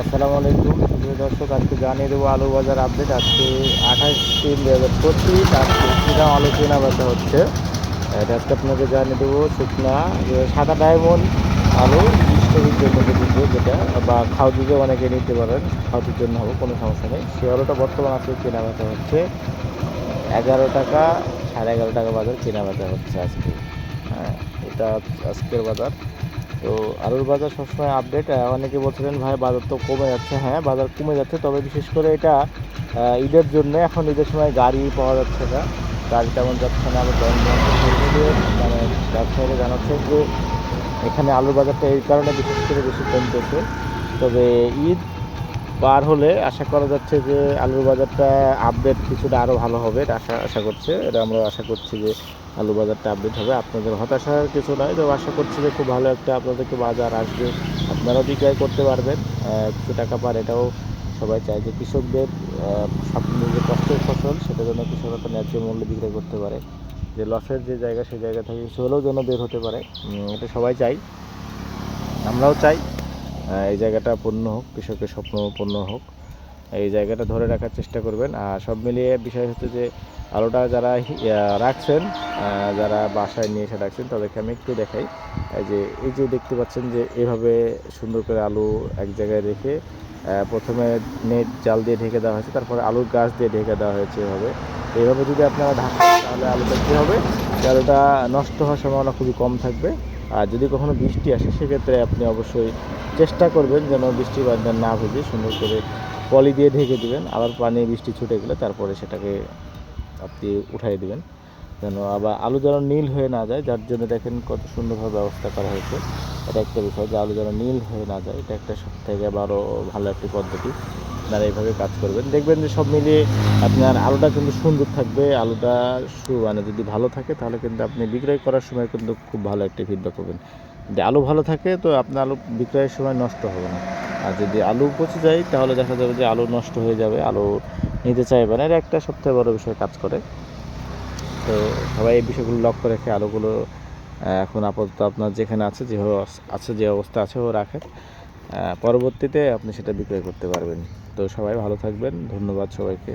আসসালামু আলাইকুম। প্রিয় দর্শক, আজকে জানিয়ে দেবো আলু বাজার আপডেট। আজকে আঠাশ তিন দু হাজার পঁচিশ, আজকে কিরাম আলু কেনা বেচা হচ্ছে। এটা আজকে আপনাকে জানিয়ে দেবো শুকনা সাদা ডায়মন্ড আলু বিশ্ববিদ্যের মধ্যে দিতে যেটা, বা খাওয়ার অনেকে নিতে পারেন খাওয়ার জন্য হবে, কোনো সমস্যা নেই। সে আলুটা বর্তমান আজকে কেনা বেচা হচ্ছে এগারো টাকা, সাড়ে এগারো টাকা বাজার কেনা বেচা হচ্ছে আজকে। হ্যাঁ এটা আজকের বাজার। তো আলুর বাজার সবসময় আপডেট অনেকে বলছিলেন, ভাই, বাজার তো কমে যাচ্ছে। হ্যাঁ বাজার কমে যাচ্ছে, তবে বিশেষ করে এটা ঈদের জন্য এখন ঈদের সময় গাড়ি পাওয়া যাচ্ছে না। গাড়ি তেমন যাচ্ছে না, আবার মানে ব্যবসায়ীরা জানাচ্ছে যে, এখানে আলুর বাজারটা এই কারণে বিশেষ করে বেশি কমতেছে। তবে ঈদ পার হলে আশা করা যাচ্ছে যে আলুর বাজারটা আপডেট কিছুটা আরও ভালো হবে এটা আশা আশা করছে। এটা আমরা আশা করছি যে আলু বাজারটা আপডেট হবে। আপনাদের হতাশার কিছু নয় তবে আশা করছি যে খুব ভালো একটা আপনাদেরকে বাজার আসবে। আপনারাও বিক্রয় করতে পারবেন কিছু টাকা পার এটাও সবাই চায় যে কৃষকদের আহ, যে কষ্টের ফসল সেটা যেন কৃষকরা ন্যায্য মূল্যে বিক্রয় করতে পারে। যে লসের যে জায়গা সেই জায়গা থেকে হলেও যেন বের হতে পারে। এটা সবাই চাই আমরাও চাই। এই জায়গাটা পূর্ণ হোক, কৃষকের স্বপ্ন পূর্ণ হোক, এই জায়গাটা ধরে রাখার চেষ্টা করবেন। আর সব মিলিয়ে বিষয় হচ্ছে যে, আলুটা যারা রাখছেন যারা বাসায় নিয়ে এসে রাখছেন, তাদেরকে আমি একটু দেখাই। যে, এই যে দেখতে পাচ্ছেন যে, এভাবে সুন্দর করে আলু এক জায়গায় রেখে প্রথমে নেট জাল দিয়ে ঢেকে দেওয়া হয়েছে, তারপরে আলুর গাছ দিয়ে ঢেকে দেওয়া হয়েছে এভাবে। এইভাবে যদি আপনারা ঢাকেন তাহলে আলুটা কী হবে? আলুটা নষ্ট হওয়ার সম্ভাবনা খুবই কম থাকবে। আর যদি কখনো বৃষ্টি আসে, সেক্ষেত্রে আপনি অবশ্যই চেষ্টা করবেন যেন বৃষ্টি বাদে না ভেজে সুন্দর করে পলি দিয়ে ঢেকে দিবেন। আবার পানি, বৃষ্টি ছুটে গেলে তারপরে সেটাকে আপনি উঠাই দিবেন। যেন আবার আলু যেন নীল হয়ে না যায়, যার জন্য দেখেন কত সুন্দরভাবে ব্যবস্থা করা হয়েছে। এটা একটা বিষয় যে আলু যেন নীল হয়ে না যায়, এটা একটা সব থেকে আরও ভালো একটি পদ্ধতি। আপনারা এইভাবে কাজ করবেন। দেখবেন যে সব মিলিয়ে আপনার আলুটা কিন্তু সুন্দর থাকবে। আলুটা মানে যদি ভালো থাকে তাহলে কিন্তু আপনি বিক্রয় করার সময় কিন্তু খুব ভালো একটি ফিডব্যাক পাবেন। যদি আলু ভালো থাকে তো আপনার আলু বিক্রয়ের সময় নষ্ট হবে না। আর যদি আলু পচে যায় তাহলে দেখা যাবে যে আলু নষ্ট হয়ে যাবে আলু নিতে চাইবে না। এটা একটা সবথেকে বড় বিষয় কাজ করে। তো সবাই এই বিষয়গুলো লক্ষ্য রেখে আলুগুলো এখন আপাতত আপনার যেখানে আছে যে আছে যে অবস্থা আছে ও আহ, পরবর্তীতে আপনি সেটা বিক্রয় করতে পারবেন। তো সবাই ভালো থাকবেন। ধন্যবাদ সবাইকে।